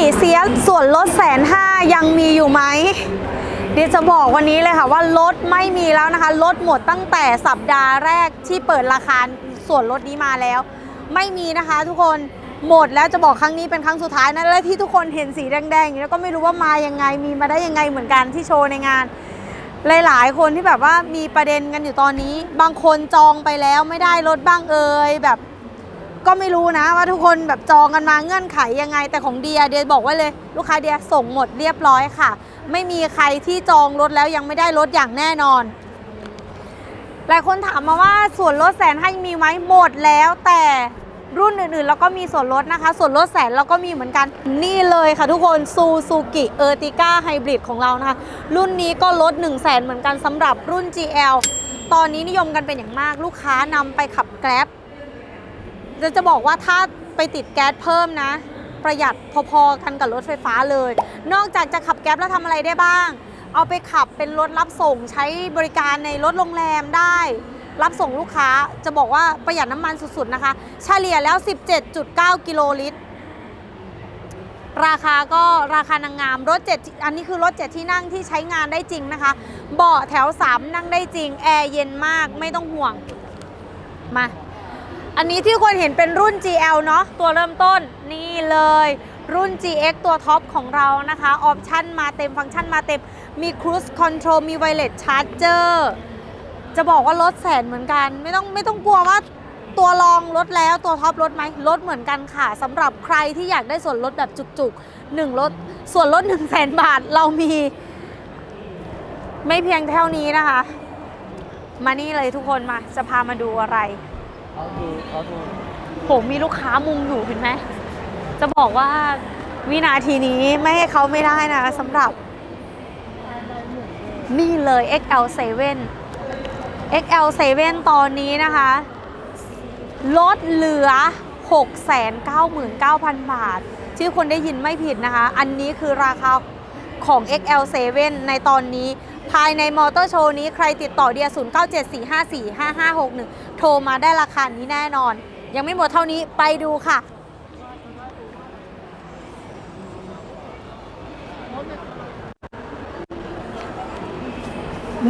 กิเซียส่วนลดแสนห้ายังมีอยู่ไหมเดี๋ยวจะบอกวันนี้เลยค่ะว่ารถไม่มีแล้วนะคะรถหมดตั้งแต่สัปดาห์แรกที่เปิดราคาส่วนลดนี้มาแล้ว ไม่มีนะคะทุกคนหมดแล้วจะบอกครั้งนี้เป็นครั้งสุดท้ายนะและที่ทุกคนเห็นสีแดงๆอย่างนี้แล้วก็ไม่รู้ว่ามายังไงมีมาได้ยังไงเหมือนกันที่โชว์ในงาน หลาย ๆ คนที่แบบว่ามีประเด็นกันอยู่ตอนนี้ บางคนจองไปแล้วไม่ได้รถบ้างเอ่ยแบบ ก็ไม่รู้นะว่าทุกคนแบบจองกันมาเงื่อนไขยังไง แต่ของเดียเดียบอกไว้เลย ลูกค้าเดียส่งหมดเรียบร้อยค่ะ ไม่มีใครที่จองรถแล้วยังไม่ได้รถอย่างแน่นอน หลายคนถามมาว่าส่วนลดแสนให้มีไหมหมดแล้วแต่รุ่นอื่นๆแล้วก็มีส่วนลดนะคะ ส่วนลดแสนเราก็มีเหมือนกัน นี่เลยค่ะทุกคนซูซูกิเออร์ติก้าไฮบริดของเรานะคะ รุ่นนี้ก็ลด 1 0 0 0 0แสนเหมือนกันสำหรับรุ่น GL ตอนนี้นิยมกันเป็นอย่างมากลูกค้านำไปขับแกร็บ จะจะบอกว่าถ้าไปติดแก๊สเพิ่มนะ ประหยัดพอๆกันกับรถไฟฟ้าเลย นอกจากจะขับแก๊ปแล้วทำอะไรได้บ้าง เอาไปขับเป็นรถรับส่งใช้บริการในรถโรงแรมได้ รับส่งลูกค้าจะบอกว่าประหยัดน้ำมันสุดๆนะคะ เฉลี่ยแล้ว 17.9 กิโลลิตรราคาก็ราคานางงามรถ7อันนี้คือรถ7ที่นั่งที่ใช้งานได้จริงนะคะ เบาะแถว 3 นั่งได้จริง แอร์เย็นมากไม่ต้องห่วงมา อันนี้ที่ควรเห็นเป็นรุ่น GL เนาะตัวเริ่มต้นนี่เลยรุ่น GX ตัวท็อปของเรานะคะออปชั่นมาเต็มฟังก์ชันมาเต็ม มี Cruise Control มี Wireless Charger จะบอกว่าลดแสนเหมือนกัน ไม่ต้องไม่ต้องกลัวว่าตัวรองลดแล้วตัวท็อปลดไหมลดเหมือนกันค่ะสำหรับใครที่อยากได้ส่วนลดแบบจุกๆหนึ่งลดส่วนลด1 0 0 0 0แสนบาทเรามี ไม่เพียงเท่านี้นะคะ มานี่เลยทุกคนมาจะพามาดูอะไร เขาดูเขาดูผมมีลูกค้ามุงอยู่เห็นไหม จะบอกว่าวินาทีนี้ไม่ให้เขาไม่ได้นะสำหรับ นี่เลย XL7 XL7 ตอนนี้นะคะ ลดเหลือ 699,000 บาท ที่คนได้ยินไม่ผิดนะคะ อันนี้คือราคาของ XL7 ในตอนนี้ ภายในมอเตอร์โชว์นี้ใครติดต่อเดีย 0974545561 โทรมาได้ราคานี้แน่นอน ยังไม่หมดเท่านี้ไปดูค่ะ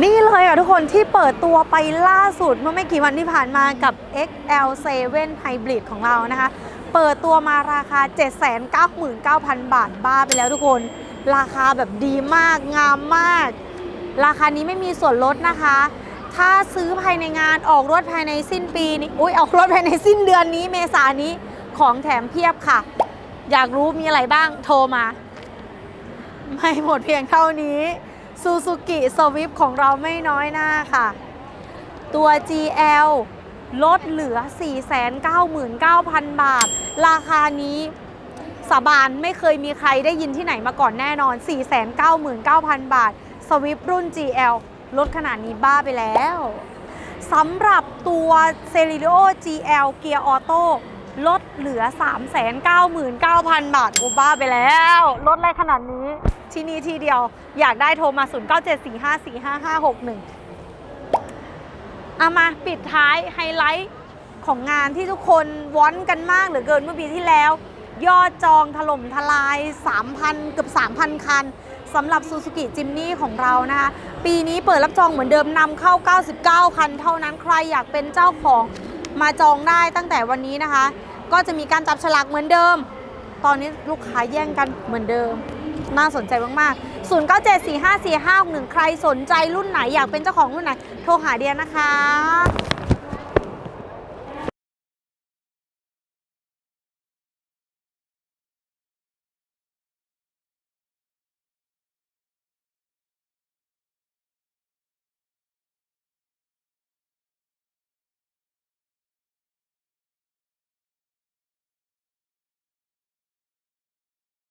นี่เลยอะทุกคนที่เปิดตัวไปล่าสุดเมื่อไม่กี่วันที่ผ่านมากับ XL7 Hybrid ของเรานะคะ เปิดตัวมาราคา 799,000 บาทบ้าไปแล้วทุกคน ราคาแบบดีมากงามมาก ราคานี้ไม่มีส่วนลดนะคะ ถ้าซื้อภายในงานออกรถภายในสิ้นปีนี้อุ้ยออกรถภายในสิ้นเดือนนี้เมษายนนี้ของแถมเพียบค่ะ อยากรู้มีอะไรบ้างโทรมา ไม่หมดเพียงเท่านี้ซูซูกิสวิฟของเราไม่น้อยหน้าค่ะ ตัว GL ลดเหลือ 499,000 บาท ราคานี้สาบานไม่เคยมีใครได้ยินที่ไหนมาก่อนแน่นอน 499,000 บาท สวิฟรุ่น GL ลดขนาดนี้บ้าไปแล้วสำหรับตัว c e l i o GL เกียร์ออโต้ลดเหลือ 399,000 บาท โอ้บ้าไปแล้วลดอะไรขนาดนี้ ที่นี่ที่เดียวอยากได้โทรมา 0974545561 เอามาปิดท้ายไฮไลท์ของงานที่ทุกคนวอนกันมากเหลือเกินเมื่อปีที่แล้ว ยอดจองถล่มทลาย 3,000 เกือบ 3,000 คัน สำหรับซูซูกิจิมนี่ของเรานะคะ ปีนี้เปิดรับจองเหมือนเดิมนำเข้า 99 คัน เท่านั้นใครอยากเป็นเจ้าของมาจองได้ตั้งแต่วันนี้นะคะ ก็จะมีการจับฉลากเหมือนเดิม ตอนนี้ลูกค้าแย่งกันเหมือนเดิม น่าสนใจมากๆ 0 9 7 4 5 4 5 6 1 ใครสนใจรุ่นไหนอยากเป็นเจ้าของรุ่นไหน โทรหาเดียนะคะ